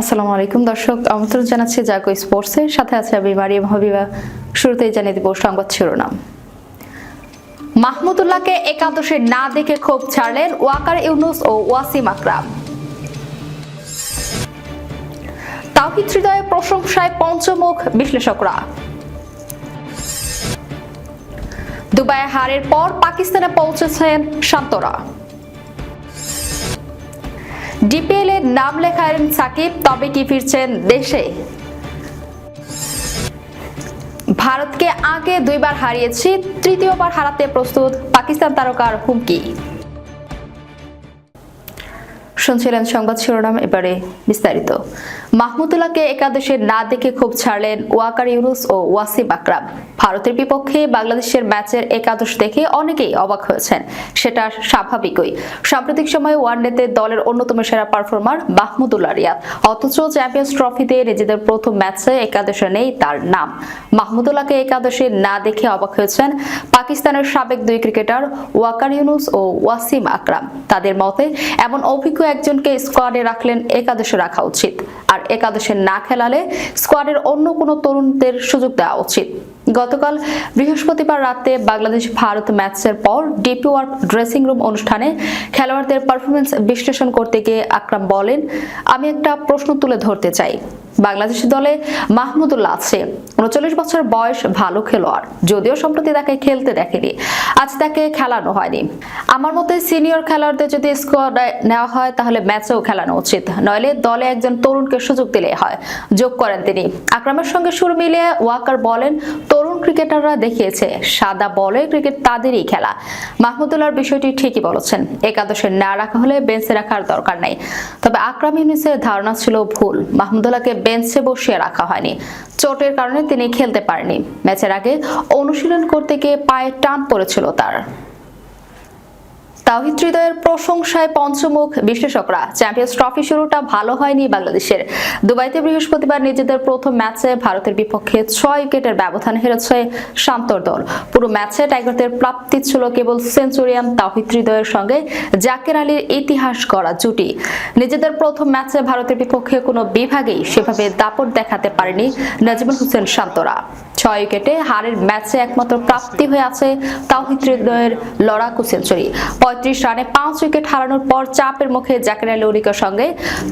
আসসালামু আলাইকুম দর্শক, আমন্ত্রণ জানাচ্ছি জাগো স্পোর্টসের সাথে আছে আমি মারিয়াম হাবিবা। শুরুতেই জানিয়ে দিব সংবাদ শিরোনাম। মাহমুদুল্লাহকে একাদশে না দেখে ক্ষোভ ছাড়লেন ওয়াকার ইউনুস ও ওয়াসিম আকরাম। তাওহিদ হৃদয়ে প্রশংসায় পঞ্চমুখ বিশ্লেষকরা। দুবাইয়ে হারের পর পাকিস্তানে পৌঁছেছেন শান্তরা। ডিপিএল এর নাম লেখালেন সাকিব, তবে কি ফিরছেন দেশে? ভারতকে আগে দুইবার হারিয়েছি, তৃতীয়বার হারাতে প্রস্তুত পাকিস্তান তারকার হুমকি। শুনছিলেন সংবাদ শিরোনাম এবারে বিস্তারিত। মাহমুদুল্লাহকে একাদশে না দেখে খুব ছাড়লেন ওয়াকার ইউনুস ও ওয়াসিম আকরাম। ভারতের বিপক্ষে বাংলাদেশের ম্যাচের একাদশ দেখে অনেকেই অবাক হয়েছেন। সেটা স্বাভাবিকই। সাম্প্রতিক সময়ে ওয়ানডেতে দলের অন্যতম সেরা পারফর্মার মাহমুদুল্লাহ রিয়াদ। অথচ চ্যাম্পিয়ন্স ট্রফিতে নিজেদের প্রথম ম্যাচে একাদশে নেই তার নাম। মাহমুদুল্লাহকে একাদশে না দেখে অবাক হয়েছেন পাকিস্তানের সাবেক দুই ক্রিকেটার ওয়াকার ইউনুস ও ওয়াসিম আকরাম। তাদের মতে, এমন অভিজ্ঞ একজনকে স্কোয়াডে রাখলেন একাদশে রাখা উচিত। আর একাদশে না খেলালে স্কোয়াডের অন্য কোনো তরুণদের সুযোগ দেওয়া উচিত। গতকাল বৃহস্পতিবার রাতে বাংলাদেশ ভারত ম্যাচের পর ডিপি ওয়ার্ক ড্রেসিং রুম অনুষ্ঠানে খেলোয়াড়দের পারফরমেন্স বিশ্লেষণ করতে গিয়ে আকরাম বলেন, আমি একটা প্রশ্ন তুলে ধরতে চাই। বাংলাদেশ দলে মাহমুদুল্লাহ আছে। উনচল্লিশ বছর বয়স ভালো খেলোয়াড়। যদিও সম্প্রতি তাকে খেলতে দেখেনি। আজ তাকে খেলানো হয়নি। আমার মতে সিনিয়র খেলোয়াড়দের যদি স্কোয়াডে নেওয়া হয়, তাহলে ম্যাচেও খেলানো উচিত। নইলে দলে একজন তরুণকে সুযোগ দিলে হয়। যোগ করেন তিনি। আকরামের সঙ্গে সুর মিলিয়ে ওয়াকার বলেন তরুণ ক্রিকেটাররা দেখিয়েছে, সাদা বলে ক্রিকেট তাদেরই খেলা। মাহমুদুল্লাহর বিষয়টি ঠিকই বলেছেন। একাদশে না রাখা হলে বেঞ্চে রাখার দরকার নেই। তবে আকরাম ইউনিসের ধারণা ছিল ভুল। মাহমুদুল্লাহকে বেঞ্চে বসিয়ে রাখা হয়নি। চোটের কারণে তিনি খেলতে পারেনি ম্যাচের আগে অনুশীলন করতে গিয়ে পায়ে টান পড়েছিল তার। তাওহিদ হৃদয়ের প্রশংসায় পঞ্চমুখ বিশ্লেষকরা। চ্যাম্পিয়ন্স ট্রফি শুরুটা ভালো হয়নি বাংলাদেশের। দুবাইতে বৃহস্পতিবার নিজেদের প্রথম ম্যাচে ভারতের বিপক্ষে ছয় উইকেটের ব্যবধান হেরেছে শান্তর দল। পুরো ম্যাচে টাইগারদের প্রাপ্তি ছিল কেবল সেঞ্চুরিয়ান তাওহিদ হৃদয়ের সঙ্গে জাকের আলীর ইতিহাস গড়া জুটি। নিজেদের প্রথম ম্যাচে ভারতের বিপক্ষে কোনো বিভাগেই সেভাবে দাপট দেখাতে পারেনি নাজিমুল হোসেন শান্তরা। ছয় উইকেটে হারের ম্যাচে একমাত্র প্রাপ্তি হয়ে আছে হৃদয়ের লড়াকু সেঞ্চুরি পঁয়ত্রিশ রানে পাঁচ উইকেট হারানোর পর চাপের মুখে জাকির আলী অলিকার সঙ্গে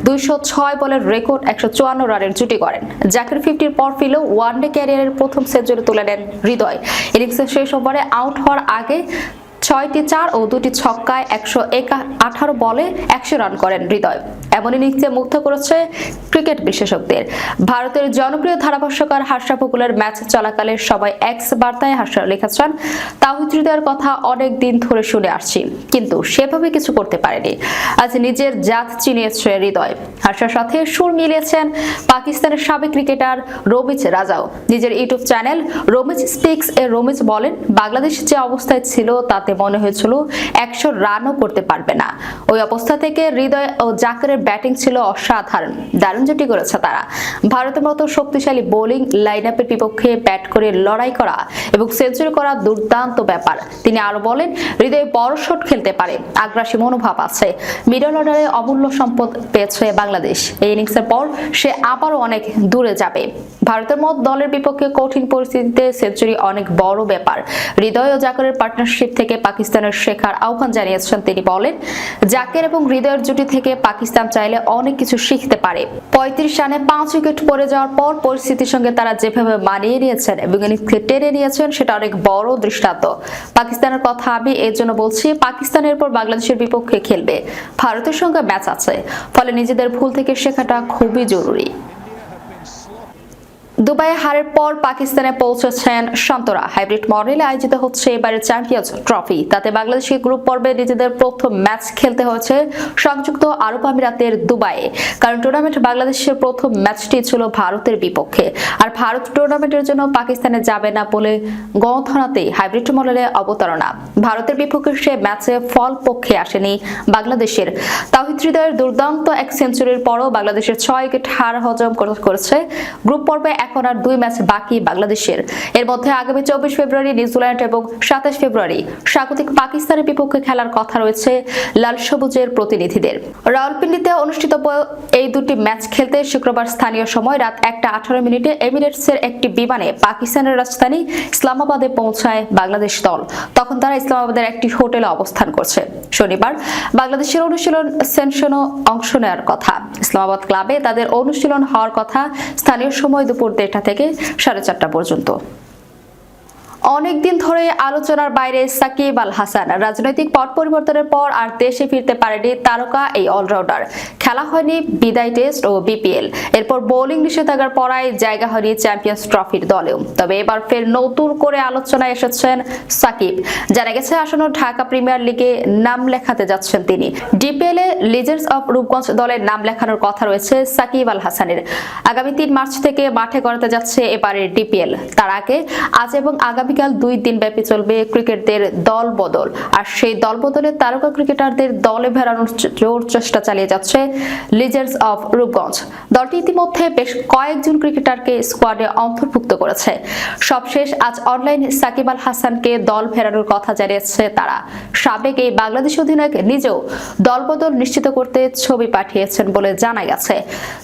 দুইশো ছয় বলের রেকর্ড একশো চুয়ান্ন রানের জুটি করেন জাকির ফিফটির পর ফিলেও ওয়ানডে ক্যারিয়ারের প্রথম সেঞ্চুরি তুলে নেন হৃদয়। ইনিংসের শেষ ওভারে আউট হওয়ার আগে ছয়টি চার ও দুটি ছক্কায় একশো আঠারো বলে একশো রান করেন হৃদয়। এমন ইনিংসে মুগ্ধ করেছে ক্রিকেট বিশেষজ্ঞদের। ভারতের জনপ্রিয় ধারাভাষ্যকার হার্ষা পপুলার ম্যাচ চলাকালে সবাই এক্স বার্তায় হার্ষা লিখেছেন, তাহিদ হৃদয়ের কথা অনেক দিন ধরে শুনে আসছি, কিন্তু সেভাবে কিছু করতে পারেনি। আজ নিজের জাত চিনিয়েছে হৃদয়। হার্ষার সাথে সুর মিলিয়েছেন পাকিস্তানের সাবেক ক্রিকেটার রমিজ রাজাও। নিজের ইউটিউব চ্যানেল রমিজ স্পিক্স এ রমিজ বলেন, বাংলাদেশ যে অবস্থায় ছিল তাতে মনে হয়েছিল, একশো রানও করতে পারবে না। ওই অবস্থা থেকে হৃদয় ও জাকেরের ব্যাটিং ছিল অসাধারণ দারুণ জুটি করেছে তারা। ভারতের মতো শক্তিশালী বোলিং লাইন আপের বিপক্ষে ব্যাট করে লড়াই করা এবং সেঞ্চুরি করা দুর্দান্ত ব্যাপার। তিনি আরও বলেন, হৃদয় বড় শট খেলতে পারে, আগ্রাসী মনোভাব আছে। মিডল অর্ডারে অমূল্য সম্পদ পেয়েছে বাংলাদেশ। এই ইনিংসের পর সে আবারও অনেক দূরে যাবে। ভারতের মত দলের বিপক্ষে কঠিন পরিস্থিতিতে সেঞ্চুরি অনেক বড় ব্যাপার। হৃদয় ও জাকেরের পার্টনারশিপ থেকে পাকিস্তানের শেখার আহ্বান জানিয়েছেন তিনি বলেন, জাকের এবং হৃদয়ের জুটি থেকে পাকিস্তান চাইলে অনেক কিছু শিখতে পারে। পঁয়ত্রিশ রানে পাঁচ উইকেট পড়ে যাওয়ার পর পরিস্থিতির সঙ্গে তারা যেভাবে মানিয়ে নিয়েছেন এবং ইনিংসকে টেনে নিয়েছেন, সেটা অনেক বড় দৃষ্টান্ত। পাকিস্তানের কথা আমি এর জন্য বলছি পাকিস্তানের পর বাংলাদেশের বিপক্ষে খেলবে। ভারতের সঙ্গে ম্যাচ আছে, ফলে নিজেদের ভুল থেকে শেখাটা খুবই জরুরি। দুবাইয়ে হারের পর পাকিস্তানে পৌঁছেছেন শান্তরা। হাইব্রিড মডেলে আয়োজিত হচ্ছে এবারের চ্যাম্পিয়ন্স ট্রফি। তাতে বাংলাদেশকে গ্রুপ পর্বে নিজেদের প্রথম ম্যাচ খেলতে হয়েছে সংযুক্ত আরব আমিরাতের দুবাইয়ে। কারণ টুর্নামেন্ট বাংলাদেশের প্রথম ম্যাচটি ছিল ভারতের বিপক্ষে। আর ভারত টুর্নামেন্টের জন্য পাকিস্তানে যাবে না বলে গণধনাতেই হাইব্রিড মডেলে অবতারণা। ভারতের বিপক্ষে সে ম্যাচে ফল পক্ষে আসেনি বাংলাদেশের। তাহিদ হৃদয়ের দুর্দান্ত এক সেঞ্চুরির পরও বাংলাদেশের ছয় উইকেট হার হজম করেছে। গ্রুপ পর্বে এখন আর দুই ম্যাচ বাকি বাংলাদেশের। এর মধ্যে আগামী চব্বিশ ফেব্রুয়ারি নিউজিল্যান্ড এবং সাতাশ ফেব্রুয়ারি স্বাগতিক পাকিস্তানের বিপক্ষে খেলার কথা রয়েছে লাল সবুজের প্রতিনিধিদের। রাওয়ালপিন্ডিতে অনুষ্ঠিত এই দুটি ম্যাচ খেলতে শুক্রবার স্থানীয় সময় রাত একটা আঠারো মিনিটে এমিরেটসের একটি বিমানে পাকিস্তানের রাজধানী ইসলামাবাদে পৌঁছায় বাংলাদেশ দল। তখন তারা ইসলামাবাদের একটি হোটেলে অবস্থান করছে। শনিবার বাংলাদেশের অনুশীলন সেনশনও অংশ নেওয়ার কথা। ইসলামাবাদ ক্লাবে তাদের অনুশীলন হওয়ার কথা স্থানীয় সময় দুপুর দেড়টা থেকে সাড়ে চারটা পর্যন্ত। অনেকদিন ধরে আলোচনার বাইরে সাকিব আল হাসান রাজনৈতিক পট পরিবর্তনের পর আর দেশে ফিরতে পারেনি তারকা এই অলরাউন্ডার। খেলা হয়নি, বিদায় টেস্ট ও বিপিএল। এরপর বোলিং নিষেধাজ্ঞার পড়ায় জায়গা হয়নি চ্যাম্পিয়ন্স ট্রফির দলেও। তবে এবার ফের নতুন করে আলোচনায় এসেছেন সাকিব। জানা গেছে, আসন্ন ঢাকা প্রিমিয়ার লিগে নাম লেখাতে যাচ্ছেন তিনি। ডিপিএল এ লিজেন্ডস অফ রূপগঞ্জ দলের নাম লেখানোর কথা রয়েছে সাকিব আল হাসানের। আগামী তিন মার্চ থেকে মাঠে করাতে যাচ্ছে এবারের ডিপিএল। তার আগে, আজ এবং আগামীকাল দুই দিন ব্যাপী চলবে ক্রিকেটদের দল বদল আর সেই দল বদলে তারকা ক্রিকেটারদের দলে ভেড়ানোর জোর চেষ্টা চালিয়ে যাচ্ছে লিজেন্ডস অফ রূপগঞ্জ দলটি ইতিমধ্যে বেশ কয়েকজন ক্রিকেটারকে স্কোয়াডে অন্তর্ভুক্ত করেছে। সবশেষ আজ অনলাইন সাকিব আল হাসানকে দল ফেরানোর কথা জানিয়েছে তারা। সাবেক এই বাংলাদেশ অধিনায়ক নিজেও দলবদল নিশ্চিত করতে ছবি পাঠিয়েছেন বলে জানা গেছে।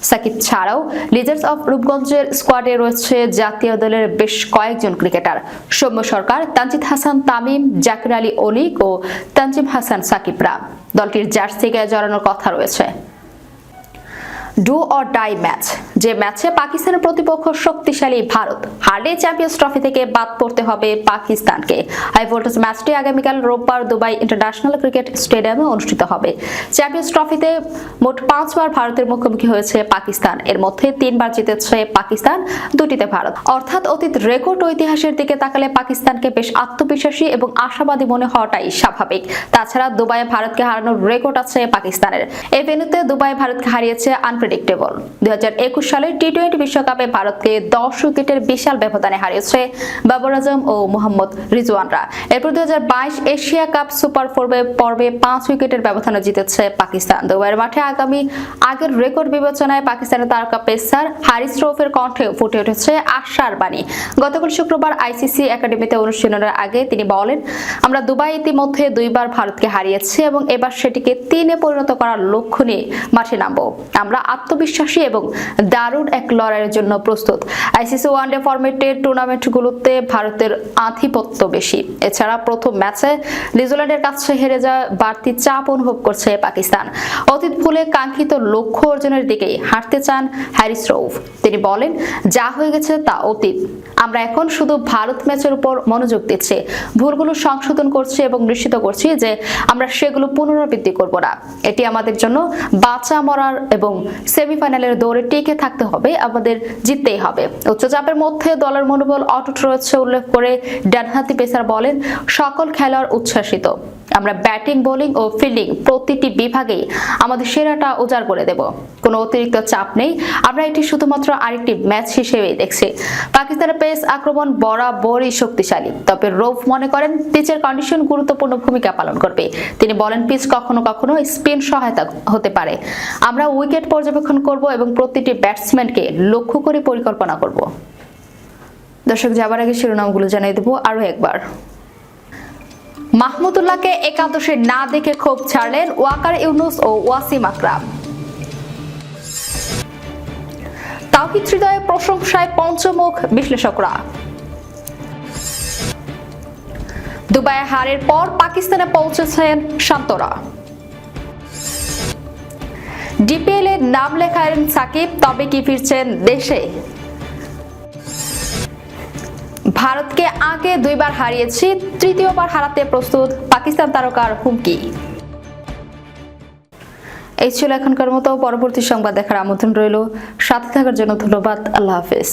সাকিব ছাড়াও লিজেন্ডস অফ রূপগঞ্জের স্কোয়াডে রয়েছে জাতীয় দলের বেশ কয়েকজন ক্রিকেটার। সৌম্য সরকার, তানজিদ হাসান তামিম, জাকির আলী অনিক ও তানজিম হাসান সাকিবরা। দলটির জার্সি গায়ে জড়ানোর কথা রয়েছে। ডু অর ডাই ম্যাচ যে ম্যাচে পাকিস্তানের প্রতিপক্ষ শক্তিশালী ভারত হারলে চ্যাম্পিয়ন্স ট্রফি থেকে বাদ পড়তে হবে পাকিস্তানকে। হাই ভোল্টেজ ম্যাচটি আগামীকাল রোববার দুবাই ইন্টারন্যাশনাল ক্রিকেট স্টেডিয়ামে অনুষ্ঠিত হবে। চ্যাম্পিয়ন্স ট্রফিতে মোট পাঁচবার ভারতের মুখোমুখি হয়েছে পাকিস্তান। এর মধ্যে তিনবার জিতেছে পাকিস্তান, দুটিতে ভারত। অর্থাৎ অতীত রেকর্ড ঐতিহাসের দিকে তাকালে পাকিস্তানকে বেশ আত্মবিশ্বাসী এবং আশাবাদী মনে হওয়াটাই স্বাভাবিক। তাছাড়া দুবাইয়ে ভারতকে হারানোর রেকর্ড আছে পাকিস্তানের। এই ভেন্যুতে দুবাই ভারতকে হারিয়েছে আনপ্রেডিক্টেবল। দুই হাজার একুশ সালে টি টোয়েন্টি বিশ্বকাপে ভারতকে দশ উইকেটের বিশাল ব্যবধানে হারিয়েছে বাবর আজম ও মোহাম্মদ রিজওয়ানরা। এরপর দুই এশিয়া কাপ সুপার ফোর পর্বে পাঁচ উইকেটের ব্যবধানে জিতেছে পাকিস্তান। দুবাইয়ের মাঠে আগামী আগের রেকর্ড বিবেচনায় পাকিস্তানের তারকা পেসার হারিস রৌফের কণ্ঠে ফুটে উঠেছে আশার বাণী। গতকাল শুক্রবার আইসিসি একাডেমিতে অনুশীলনের আগে তিনি বলেন, আমরা দুবাই ইতিমধ্যে দুইবার ভারতকে হারিয়েছি এবং এবার সেটিকে তিনে পরিণত করার লক্ষ্য নিয়ে মাঠে নামবো। আমরা আত্মবিশ্বাসী এবং দারুণ এক লড়াইয়ের জন্য প্রস্তুত। আইসিসি ওয়ানডে ফরম্যাটের টুর্নামেন্টগুলোতে ভারতের আধিপত্য বেশি। এছাড়া প্রথম ম্যাচে নিউজিল্যান্ডের কাছে হেরে যাওয়া বাড়তি চাপ অনুভব করছে পাকিস্তান। অতীত ভুলে কাঙ্ক্ষিত লক্ষ্য অর্জনের দিকেই হাঁটতে চান হ্যারিস রৌফ তিনি বলেন, যা হয়ে গেছে তা অতীত। আমরা এখন শুধু ভারত ম্যাচের উপর মনোযোগ দিচ্ছি। ভুলগুলো সংশোধন করছি এবং নিশ্চিত করছি যে আমরা সেগুলো পুনরাবৃত্তি করব না। এটি আমাদের জন্য বাঁচা মরার এবং সেমিফাইনালের দৌড়ে টিকে থাকতে হবে, আমাদের জিততেই হবে। উচ্চচাপের মধ্যে দলের মনোবল অটুট রয়েছে উল্লেখ করে ডানহাতি পেসার বলেন, সকল খেলোয়াড় উচ্ছ্বাসিত। আমরা ব্যাটিং, বোলিং ও ফিল্ডিং প্রতিটি বিভাগেই আমাদের সেরাটা উজাড় করে দেব। কোনো অতিরিক্ত চাপ নেই। আমরা এটি শুধুমাত্র আরেকটি ম্যাচ হিসেবেই দেখছি। পাকিস্তানের পেস আক্রমণ বরাবরই শক্তিশালী। তবে রৌফ মনে করেন, পিচের কন্ডিশন গুরুত্বপূর্ণ ভূমিকা পালন করবে। তিনি বলেন, পিচ কখনো কখনো স্পিন সহায়তা হতে পারে। আমরা উইকেট পর্যবেক্ষণ করব এবং প্রতিটি ব্যাটসম্যানকে লক্ষ্য করে পরিকল্পনা করব। দর্শক, যাবার আগে শিরোনামগুলো জানিয়ে দেবো আরও একবার। মাহমুদুল্লাহকে একাদশে না দেখে ক্ষোভ ছাড়লেন ওয়াকার ইউনুস ও ওয়াসিম আকরাম। তাওহিদ হৃদয়ে প্রশংসায় পঞ্চমুখ বিশ্লেষকরা। দুবাইয়ে হারের পর পাকিস্তানে পৌঁছেছেন শান্তরা। ডিপিএল এর নাম লেখালেন সাকিব, তবে কি ফিরছেন দেশে? ভারতকে আগে দুইবার হারিয়েছি, তৃতীয়বার হারাতে প্রস্তুত পাকিস্তান তারকার হুমকি। এই ছিল এখনকার মতো, পরবর্তী সংবাদ দেখার আমন্ত্রণ রইল। সাথে থাকার জন্য ধন্যবাদ, আল্লাহ হাফেজ।